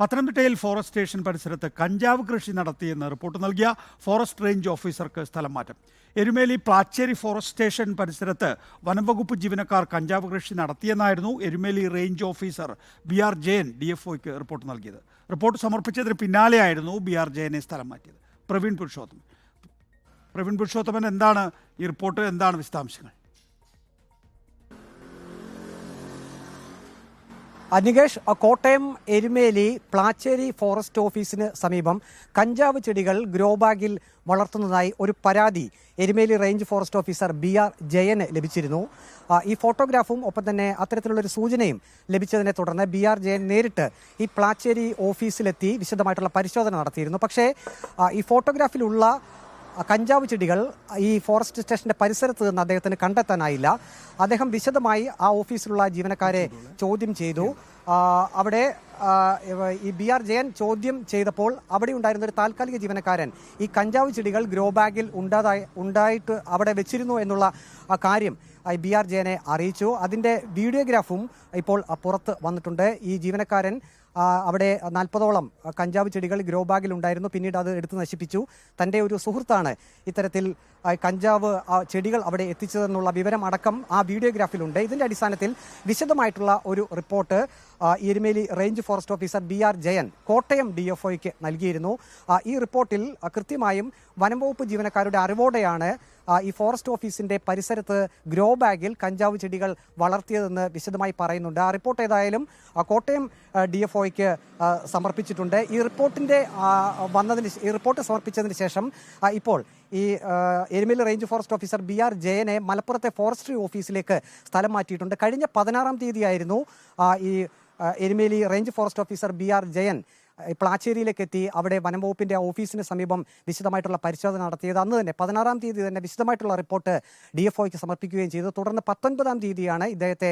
പത്തനംതിട്ടയിൽ forest station പരിസരത്ത് കഞ്ചാവ് കൃഷി നടത്തിയെന്ന് റിപ്പോർട്ട് നൽകിയ ഫോറസ്റ്റ് റേഞ്ച് ഓഫീസർക്ക് സ്ഥലം മാറ്റം. എരുമേലി പ്ലാച്ചേരി ഫോറസ്റ്റ് സ്റ്റേഷൻ പരിസരത്ത് വനംവകുപ്പ് ജീവനക്കാർ കഞ്ചാവ് കൃഷി നടത്തിയെന്നായിരുന്നു Erumeli range officer B R Jayan D F report നൽകിയത്. റിപ്പോർട്ട് സമർപ്പിച്ചതിന് പിന്നാലെയായിരുന്നു ബി ആർ ജയനെ സ്ഥലം മാറ്റിയത്. പ്രവീൺ പുരുഷോത്തമൻ. പ്രവീൺ പുരുഷോത്തമൻ എന്താണ് ഈ റിപ്പോർട്ട്? എന്താണ് വിശദാംശങ്ങൾ? അനികേഷ് കോട്ടയം എരുമേലി പ്ലാച്ചേരി ഫോറസ്റ്റ് ഓഫീസിന് സമീപം കഞ്ചാവ് ചെടികൾ ഗ്രോ ബാഗിൽ വളർത്തുന്നതായി ഒരു പരാതി Erumeli range forest officer B R ജയന് ലഭിച്ചിരുന്നു. ഈ ഫോട്ടോഗ്രാഫും ഒപ്പം തന്നെ അത്തരത്തിലുള്ളൊരു സൂചനയും ലഭിച്ചതിനെ തുടർന്ന് ബി ആർ ജയൻ നേരിട്ട് ഈ പ്ലാച്ചേരി ഓഫീസിലെത്തി വിശദമായിട്ടുള്ള പരിശോധന നടത്തിയിരുന്നു. പക്ഷേ ഈ ഫോട്ടോഗ്രാഫിലുള്ള കഞ്ചാവ് ചെടികൾ ഈ ഫോറസ്റ്റ് സ്റ്റേഷന്റെ പരിസരത്ത് നിന്ന് അദ്ദേഹത്തിന് കണ്ടെത്താനായില്ല. അദ്ദേഹം വിശദമായി ആ ഓഫീസിലുള്ള ജീവനക്കാരെ ചോദ്യം ചെയ്തു. അവിടെ ഈ ബി ആർ ജയൻ ചോദ്യം ചെയ്തപ്പോൾ അവിടെ ഉണ്ടായിരുന്ന ഒരു താൽക്കാലിക ജീവനക്കാരൻ ഈ കഞ്ചാവ് ചെടികൾ ഗ്രോ ബാഗിൽ ഉണ്ടാതായി ഉണ്ടായിട്ട് അവിടെ വെച്ചിരുന്നു എന്നുള്ള കാര്യം ബി ആർ ജയനെ അറിയിച്ചു. അതിന്റെ വീഡിയോഗ്രാഫും ഇപ്പോൾ പുറത്ത് വന്നിട്ടുണ്ട്. ഈ ജീവനക്കാരൻ അവിടെ നാൽപ്പതോളം കഞ്ചാവ് ചെടികൾ ഗ്രോ ബാഗിൽ ഉണ്ടായിരുന്നു. പിന്നീട് അത് എടുത്ത് നശിപ്പിച്ചു. തന്റെ ഒരു സുഹൃത്താണ് ഇത്തരത്തിൽ കഞ്ചാവ് ചെടികൾ അവിടെ എത്തിച്ചതെന്നുള്ള വിവരം അടക്കം ആ വീഡിയോഗ്രാഫിലുണ്ട്. ഇതിന്റെ അടിസ്ഥാനത്തിൽ വിശദമായിട്ടുള്ള ഒരു report Erumeli range forest officer B R Jayan Kottayam D F ഒയ്ക്ക് നൽകിയിരുന്നു. ഈ റിപ്പോർട്ടിൽ കൃത്യമായും വനം വകുപ്പ് ജീവനക്കാരുടെ അറിവോടെയാണ് ഈ ഫോറസ്റ്റ് ഓഫീസിന്റെ പരിസരത്ത് ഗ്രോ ബാഗിൽ കഞ്ചാവ് ചെടികൾ വളർത്തിയതെന്ന് വിശദമായി പറയുന്നുണ്ട്. ആ റിപ്പോർട്ട് ഏതായാലും കോട്ടയം ഡി എഫ് ഒയ്ക്ക് സമർപ്പിച്ചിട്ടുണ്ട്. ഈ റിപ്പോർട്ടിന്റെ വന്നതിന് ഈ റിപ്പോർട്ട് സമർപ്പിച്ചതിന് ശേഷം ഇപ്പോൾ ഈ Erumeli range forest officer B R ജയനെ മലപ്പുറത്തെ ഫോറസ്ട്രി ഓഫീസിലേക്ക് സ്ഥലം മാറ്റിയിട്ടുണ്ട്. കഴിഞ്ഞ പതിനാറാം തീയതിയായിരുന്നു ഈ Erumeli range forest officer B R Jayan പ്ലാച്ചേരിയിലേക്ക് എത്തി അവിടെ വനംവകുപ്പിന്റെ ഓഫീസിന് സമീപം വിശദമായിട്ടുള്ള പരിശോധന നടത്തിയത്. അന്ന് തന്നെ പതിനാറാം തീയതി തന്നെ വിശദമായിട്ടുള്ള റിപ്പോർട്ട് ഡി എഫ് ഒക്ക് സമർപ്പിക്കുകയും ചെയ്തു. തുടർന്ന് പത്തൊൻപതാം തീയതിയാണ് ഇദ്ദേഹത്തെ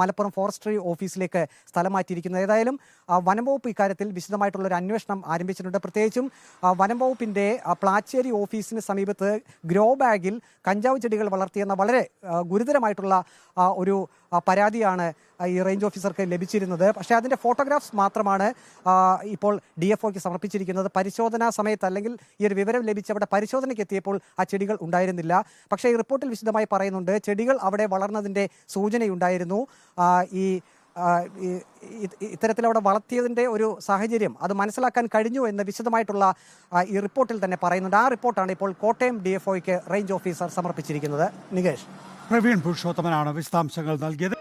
മലപ്പുറം ഫോറസ്ട്രി ഓഫീസിലേക്ക് സ്ഥലം മാറ്റിയിരിക്കുന്നത് ഏതായാലും വനംവകുപ്പ് വനം വകുപ്പ് ഇക്കാര്യത്തിൽ വിശദമായിട്ടുള്ള ഒരു അന്വേഷണം ആരംഭിച്ചിട്ടുണ്ട്. പ്രത്യേകിച്ചും വനംവകുപ്പിന്റെ പ്ലാച്ചേരി ഓഫീസിന് സമീപത്ത് ഗ്രോ ബാഗിൽ കഞ്ചാവ് ചെടികൾ വളർത്തിയെന്ന വളരെ ഗുരുതരമായിട്ടുള്ള ഒരു പരാതിയാണ് ഈ റേഞ്ച് ഓഫീസർക്ക് ലഭിച്ചിരുന്നത്. പക്ഷേ അതിന്റെ ഫോട്ടോഗ്രാഫ്സ് മാത്രമാണ് ഇപ്പോൾ ഡി എഫ് ഒക്ക് സമർപ്പിച്ചിരിക്കുന്നത്. പരിശോധനാ സമയത്ത് അല്ലെങ്കിൽ ഈ ഒരു വിവരം ലഭിച്ച് അവിടെ പരിശോധനയ്ക്ക് എത്തിയപ്പോൾ ആ ചെടികൾ ഉണ്ടായിരുന്നില്ല. പക്ഷേ ഈ റിപ്പോർട്ടിൽ വിശദമായി പറയുന്നുണ്ട് ചെടികൾ അവിടെ വളർന്നതിന്റെ സൂചനയുണ്ടായിരുന്നു. ഈ ഇത്തരത്തിൽ അവിടെ വളർത്തിയതിന്റെ ഒരു സാഹചര്യം അത് മനസ്സിലാക്കാൻ കഴിഞ്ഞു എന്ന് വിശദമായിട്ടുള്ള ഈ റിപ്പോർട്ടിൽ തന്നെ പറയുന്നുണ്ട്. ആ റിപ്പോർട്ടാണ് ഇപ്പോൾ കോട്ടയം ഡി റേഞ്ച് ഓഫീസർ സമർപ്പിച്ചിരിക്കുന്നത്. നികേഷ്. പ്രവീൺ പുരുഷോത്തമനാണ് വിശദാംശങ്ങൾ നൽകിയത്.